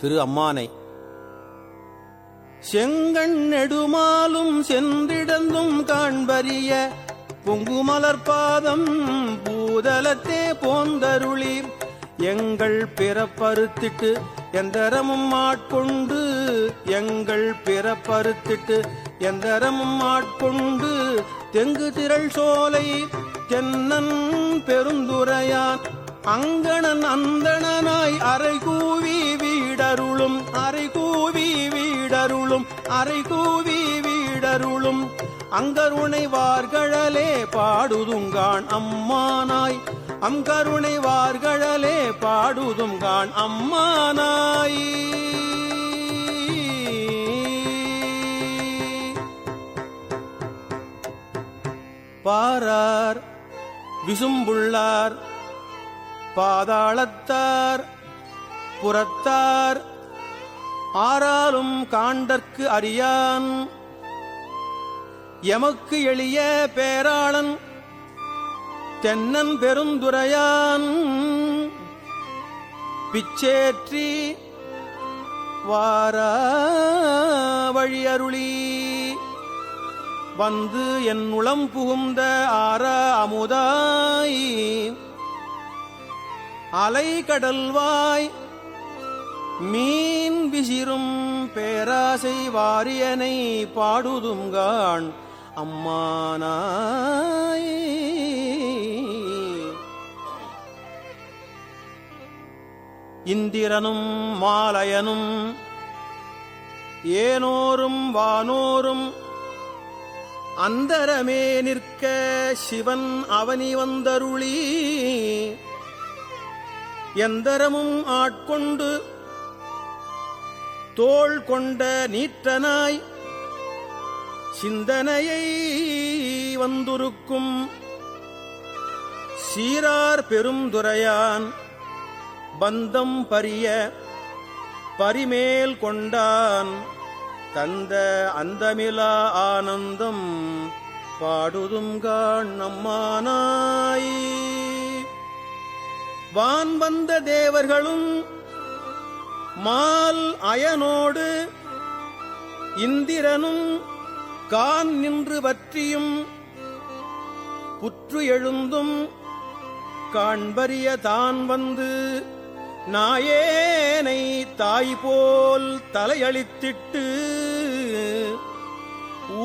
திரு அம்மானை. செங்கண் நெடுமாலும் சென்றிடந்தும் காண்பறிய பொங்குமலர் பாதம் பூதலத்தே போந்தருளி எங்கள் பிறப்பறுத்திட்டு எந்தரமும் ஆட்கொண்டு எங்கள் பிறப்பறுத்திட்டு எந்தரமும் ஆட்கொண்டு தெங்கு திரள் சோலை தென்னன் பெருந்துரையான் அங்கணன் அந்தணனாய் அறைகூ வீடருளும் அரை கூவி வீடருளும் அரை கூவி வீடருளும். அங்கருணை வார்களே பாடுதுங்கான் அம்மானாய். அங்கருணை வார்களே பாடுதுங்கான் அம்மானாய். பாரார் விசும்புள்ளார் பாதாளத்தார் புறத்தார் ஆறாலும் காண்டற்கு அறியான். எமக்கு எளிய பேராளன் தென்னன் பெருந்துரையான். பிச்சேற்றி வார வழியருளி. வந்து என் உளம் புகுந்த ஆற அமுதாய். அலைகடல்வாய் மீன் விசிறும் பேராசை வாரியனை பாடுதுங்கான் அம்மானாய். இந்திரனும் மாலயனும் ஏனோரும் வானோரும் அந்தரமே நிற்க சிவன் அவனி வந்தருளி. எந்தரமும் ஆட்கொண்டு தோள் கொண்ட நீற்றனாய் சிந்தனையை வந்துருக்கும் சீரார் பெருந்துரையான் பந்தம் பரிய பரிமேல் கொண்டான் தந்த அந்தமிலா ஆனந்தம் பாடுதும் நம்மானாய் வான் வந்த தேவர்களும் மால் அயனோடு இந்திரனும் கான் நின்று வற்றியும் புற்று எழுந்தும் காண்பறிய தான் வந்து நாயேனை தாய் போல் தலையளித்திட்டு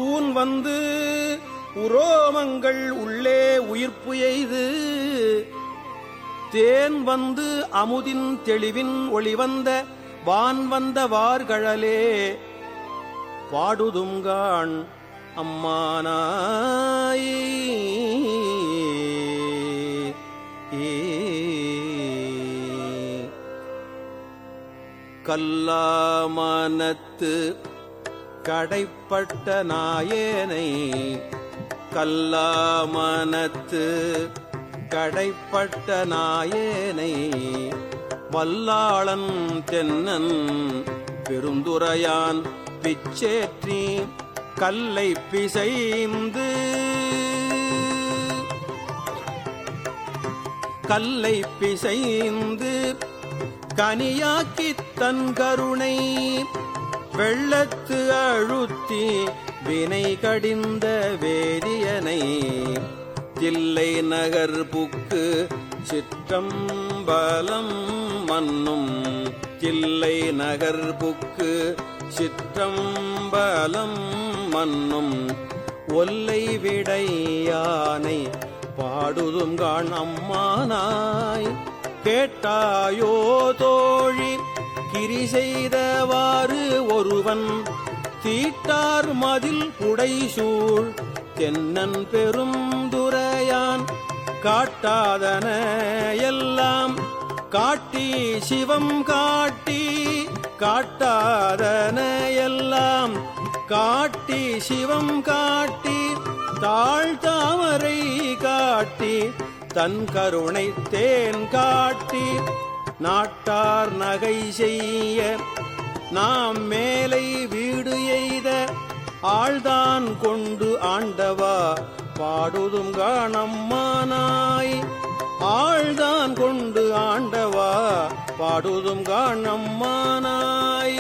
ஊன் வந்து உரோமங்கள் உள்ளே உயிர்ப்பு எய்து தேன் வந்து அமுதின் தெளிவின் ஒளிவந்த வான் வந்த வார்கழலே பாடுதுங்கான் அம்மானாய். கல்லாமனத்து கடைப்பட்ட நாயேனை கல்லாமனத்து கடைப்பட்ட நாயேனை பல்லாளன் தென்னன் பெருந்துரையான் பிச்சேற்றி கல்லை பிசைந்து கல்லை பிசைந்து கனியாக்கித் தன் கருணை வெள்ளத்து அழுத்தி வினை கடிந்த வேதியனை தில்லை நகர் புக்கு சிற்றம்பலம் மன்னும் தில்லை நகர்புக்கு சிற்றம்பலம் மன்னும் ஒல்லை விடையானை பாடுதும் காண் அம்மானாய். கேட்டாயோ தோழி கிரி செய்தவாறு ஒருவன் தீட்டார் மதில் புடைசூழ் தென்னன் பெரும் துரையான் காட்டாதன எல்லாம் காட்டி சிவம் காட்டி காட்டாதன எல்லாம் காட்டி சிவம் காட்டி தாழ் தாமரை காட்டி தன் கருணை தேன் காட்டி நாட்டார் நகை செய்ய நாம் மேலை வீடு எய்த ஆழ்தான் கொண்டு ஆண்டவா பாடுதும் காணம்மானாய் ஆழ்தான் கொண்டு ஆண்டவா பாடுதும் காணம்மானாய்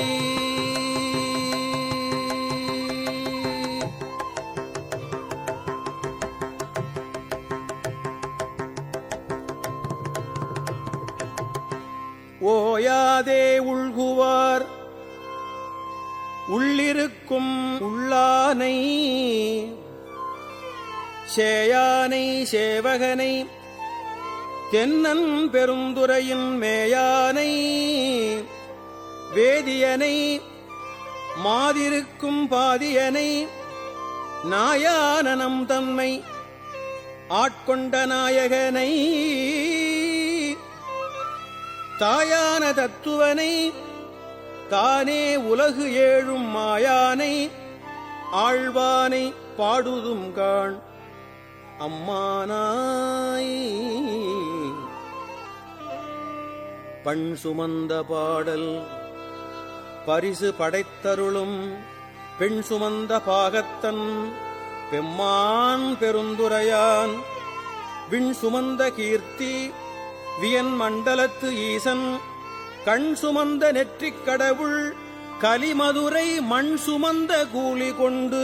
ஓயாதே உள்குவார் உள்ளிருக்கும் உள்ளானை. சேயானை சேவகனை தென்னன் பெருந்துரையின் மேயானை வேதியனை மாதிருக்கும் பாதியனை நாயானனம் தம்மை ஆட்கொண்ட நாயகனை தாயான தத்துவனை தானே உலகு ஏழும் மாயானை ஆழ்வானை பாடுதும் காண் அம்மானாய். பண் சுமந்த பாடல் பரிசு படைத்தருளும் பெண் சுமந்த பாகத்தன் பெம்மான் பெருந்துரையான். விண் சுமந்த கீர்த்தி வியன் மண்டலத்து ஈசன் கண் சுமந்த நெற்றிக் கடவுள் கலிமதுரை மண் சுமந்த கூலி கொண்டு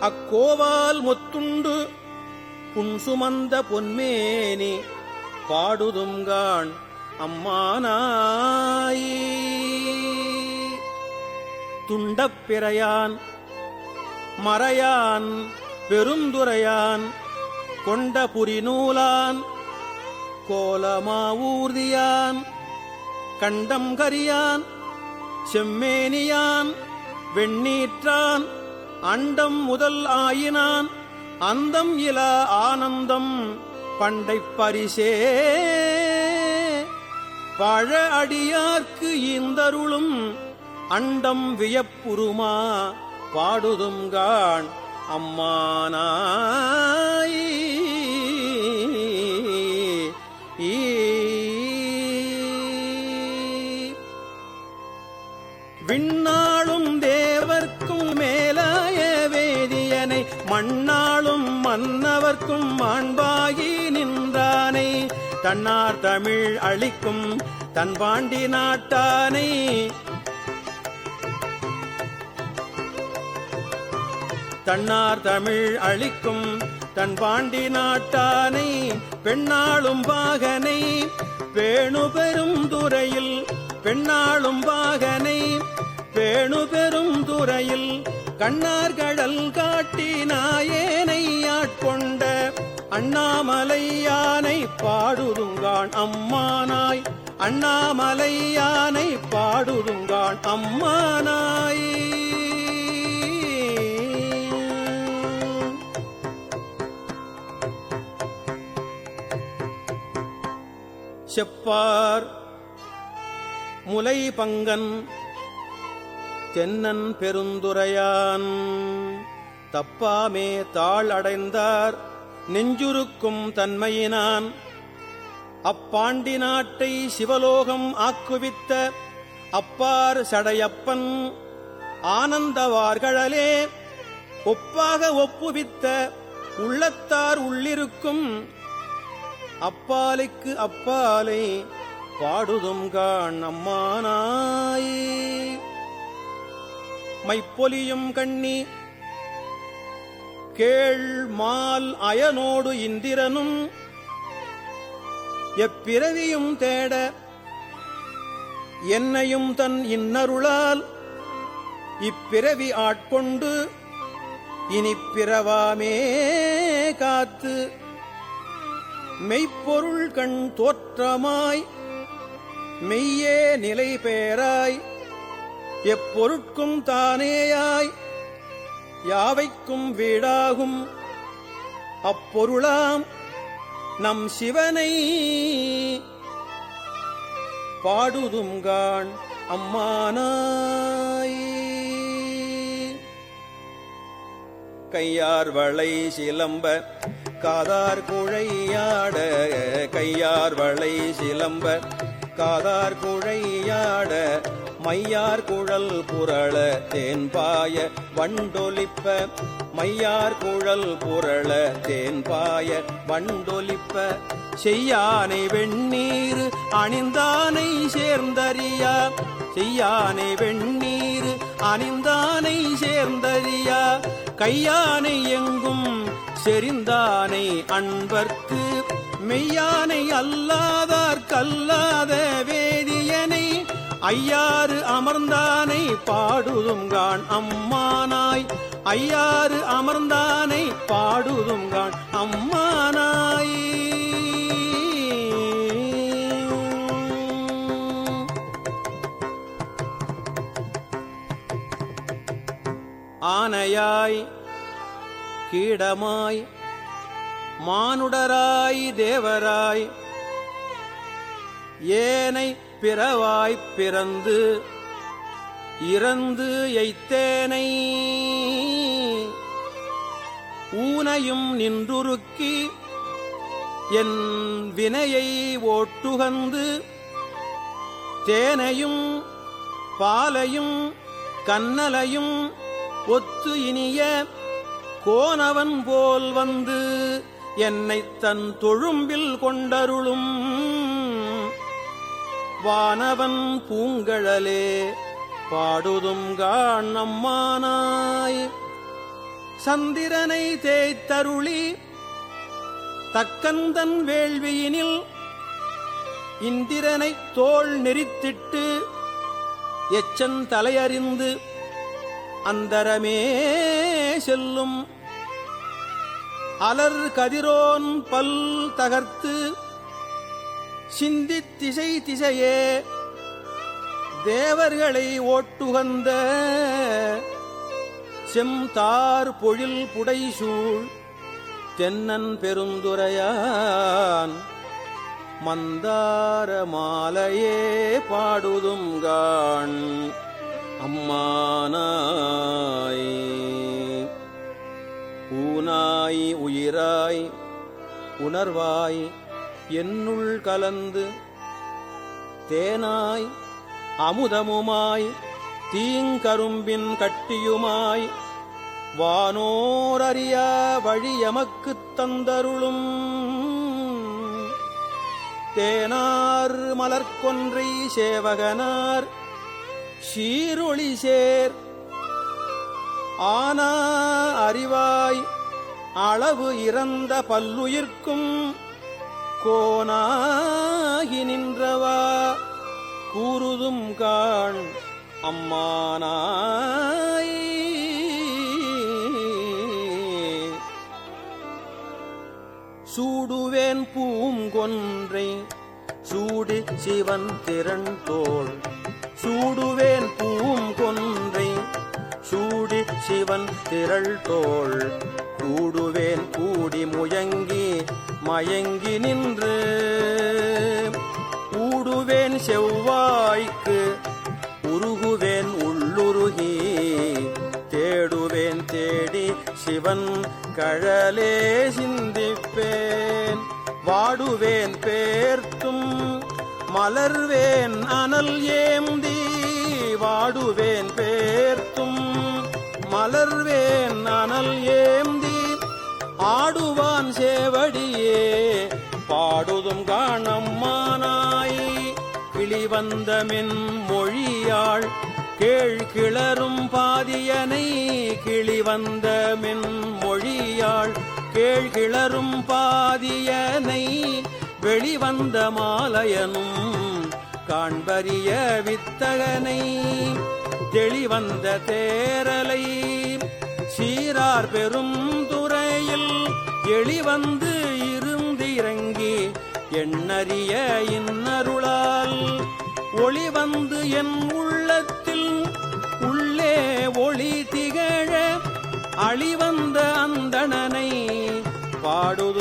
அக்கோவால் முத்துண்டு புன் சுமந்த பொன்மேனி பாடுதுங்கான் அம்மானாயி. துண்டப்பிறையான் மறையான் பெருந்துரையான் கொண்ட புரிநூலான் கோலமாவூர்தியான் கண்டம் கரியான் செம்மேனியான் வெண்ணீற்றான் அண்டம் முதல் ஆயினான் அந்தம் இல ஆனந்தம் பண்டைப் பரிசே. பழ அடியார்க்கு இந்தருளும் அண்டம் வியப்புருமா பாடுதும் காண் அம்மானாய். விண்ணாளும் தேவர்க்கும் மேலாய வேதியனை மண்ணாளும் மன்னவர்க்கும் மாண்பாகி தன்னார் தமிழ் அளிக்கும் தன் பாண்டி நாட்டானை. தன்னார் தமிழ் அளிக்கும் தன் பாண்டி நாட்டானை. பெண்ணாளும் பாகனை பேணு பெரும் துறையில் பெண்ணாளும் பாகனை. பேணு பெரும் துறையில் கண்ணார்கடல் காட்டினாயேனை ஆட்கொண்ட அண்ணாமலை யானை பாடுதுங்கான் அம்மானாய். அண்ணாமலை யானை பாடுதுங்கான் அம்மானாய். செப்பார் முலை பங்கன் தென்னன் பெருந்துரையான். தப்பாமே தாழ் அடைந்தார் நெஞ்சுருக்கும் தன்மையினான். அப்பாண்டி நாட்டை சிவலோகம் ஆக்குவித்த அப்பார் சடையப்பன் ஆனந்தவார்களே ஒப்பாக ஒப்புவித்த உள்ளத்தார் உள்ளிருக்கும் அப்பாலைக்கு அப்பாலை பாடுதும் காண் அம்மானாய். மைப்பொலியும் கண்ணி கேள் மால் அயனோடு இந்திரனும் எப்பிறவியும் தேட என்னையும் தன் இன்னருளால் இப்பிறவி ஆட்கொண்டு இனிப் பிறவாமே காத்து மெய்ப்பொருள் கண் தோற்றமாய் மெய்யே நிலை பேராய் எப்பொருட்கும் தானேயாய் யாவைக்கும் வீடாகும். அப்பொருளாம் நம் சிவனை. பாடுதுங்கான் அம்மானாய். கையார் வளை சிலம்ப காதார் குழையாட கையார் வளை சிலம்ப காதார் குழையாட மையார் குழல் புரள தேன்பாய வண்டொலிப்ப. மையார் குழல் புரள தேன்பாய வண்டொலிப்ப. செய்யானை வெண்ணீர் அணிந்தானை சேர்ந்தறியா. செய்யானை வெண்ணீர் அணிந்தானை சேர்ந்தறியா. கையானை எங்கும் செறிந்தானை அன்பர்க்கு. மெய்யானை அல்லாதார் கல்லாத வேதியனை. ஐயாறு அமர்ந்தானை பாடுதுங்கான் அம்மானாய். ஐயாறு அமர்ந்தானை பாடுதுங்கான் அம்மானாய். ஆனையாய் கீடமாய் மானுடராய் தேவராய் ஏனை பிறவாய்ப் பிறந்து இறந்து எய்த்தேனை. ஊனையும் நின்றுருக்கி என் வினையை ஓட்டுகந்து தேனையும் பாலையும் கன்னலையும் ஒத்து இனிய கோனவன் போல் வந்து என்னைத் தன் தொழும்பில் கொண்டருளும். வானவன் பூங்கழலே பாடுதும் காண்ணம்மானாய் சந்திரனை தேய்த்தருளி தக்கந்தன் வேள்வியினில் இந்திரனை தோள் நெறித்திட்டு எச்சன் தலையறிந்து அந்தரமே செல்லும். அலர் கதிரோன் பல் தகர்த்து சிந்தி திசை திசையே தேவர்களை ஓட்டுகந்த செம்தார் பொழில் புடைசூழ் தென்னன் பெருந்துரையான் மந்தார மாலையே பாடுதும் காண் அம்மானாய். ஊனாய் உயிராய் உணர்வாய் என்னுள் கலந்து தேனாய் அமுதமுமாய் தீங்கரும்பின் கட்டியுமாய் வானோரறியா வழி தந்தருளும். தேனார் மலர்கொன்றை சேவகனார் சீரொளி சேர். ஆனா அறிவாய் அளவு இறந்த பல்லுயிர்க்கும் கோனாகி நின்றவா? கூறுதும் காண் அம்மானாய். சூடுவேன் பூங்கொன்றை சூடு சிவன் திறன் தோல் சூடுவேன் பூங்கொன்றை சூடி சிவன் திரள் தோள். கூடுவேன் கூடி முயங்கி மயங்கி நின்று. கூடுவேன் செவ்வாய்க்கு உருகுவேன் உள்ளுருகி. தேடுவேன் தேடி சிவன் கழலே சிந்திப்பேன். வாடுவேன் பேர்த்தும் மலர்வேன் அனல் ஏந்தி. வாடுவேன் பேர்த்தும் மலர்வேன் அனல் ஏந்தி. ஆடுவான் சேவடியே. பாடுதும் காணம்மானாய். கிளிவந்த மின் மொழியாள் கேள் கிளரும் பாதியனை. கிளிவந்த மின் மொழியாள் கேள் கிளரும் பாதியனை. வெளிவந்த மாலையனும் காண்பரிய வித்தகனை. தெளிவந்த தேரலை சீரார் பெரும் எளி எளிவந்து இருந்திறங்கி எண்ணறிய இன்னருளால். ஒளி வந்து என் உள்ளத்தில் உள்ளே ஒளி திகழ அழிவந்த அந்தணனை பாடுதும்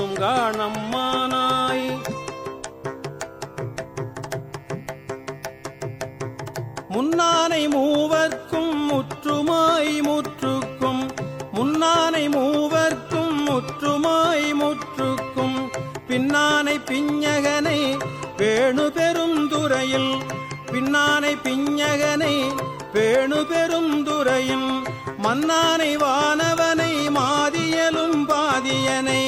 பெரும் மன்னானை வானவனை மாதியலும் பாதியனை.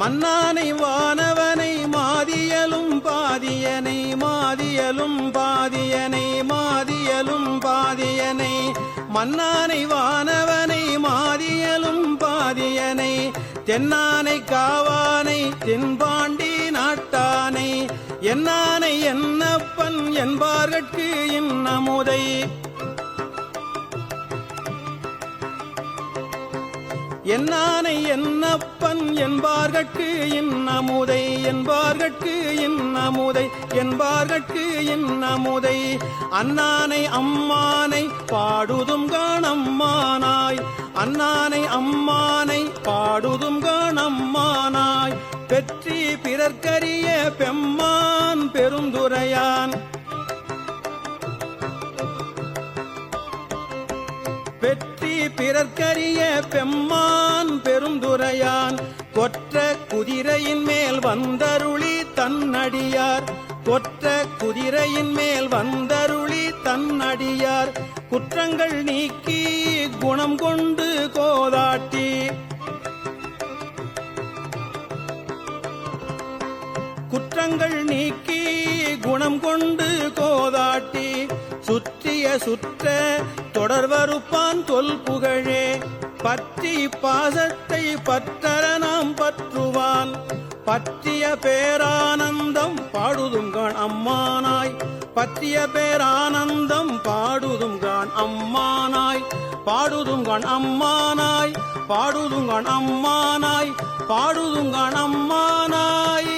மன்னானை வானவனை மாதியலும் பாதியனை மாதியலும் பாதியனை மாதியலும் பாதியனை. மன்னானை வானவனை மாதியலும் பாதியனை. தென்னானை காவானை தென்பாண்டி நாட்டானை. என்னானை என்னப்பன் என்பார்கட்கு இன்னமுதை. என்னானை என்னப்பன் என்பார்கட்கு இன்னமுதை. என்பார்கட்கு இன்னமுதை. என்பார்கட்கு இன்னமுதை. அண்ணானை அம்மானை பாடுதும் காணம்மானாய் அண்ணானை அம்மானை பாடுதும் காணம்மானாய். பெற்றி பிறர்க்கரிய பெம்மான் பெருந்துரையான். பெற்றி பிறர்க்கரிய பெம்மான் பெருந்துரையான். கொற்ற குதிரையின் மேல் வந்தருளி தன்னடியார். கொற்ற குதிரையின் மேல் வந்தருளி தன்னடியார். குற்றங்கள் நீக்கி குணம் கொண்டு கோதாட்டி. குற்றங்கள் நீக்கி குணம் கொண்டு கோதாட்டி. சுற்றிய சுற்ற தொடர்வறுப்பான் தொல் புகழே. பற்றி பாசத்தை பற்றற நாம் பற்றுவான். பற்றிய பேரானந்தம் பாடுதுங்கள் அம்மானாய். பற்றிய பேரானந்தம் பாடுதுங்கான் அம்மானாய். பாடுதுங்கான் அம்மானாய். பாடுதுங்கான் அம்மானாய். பாடுதுங்கான் அம்மானாய்.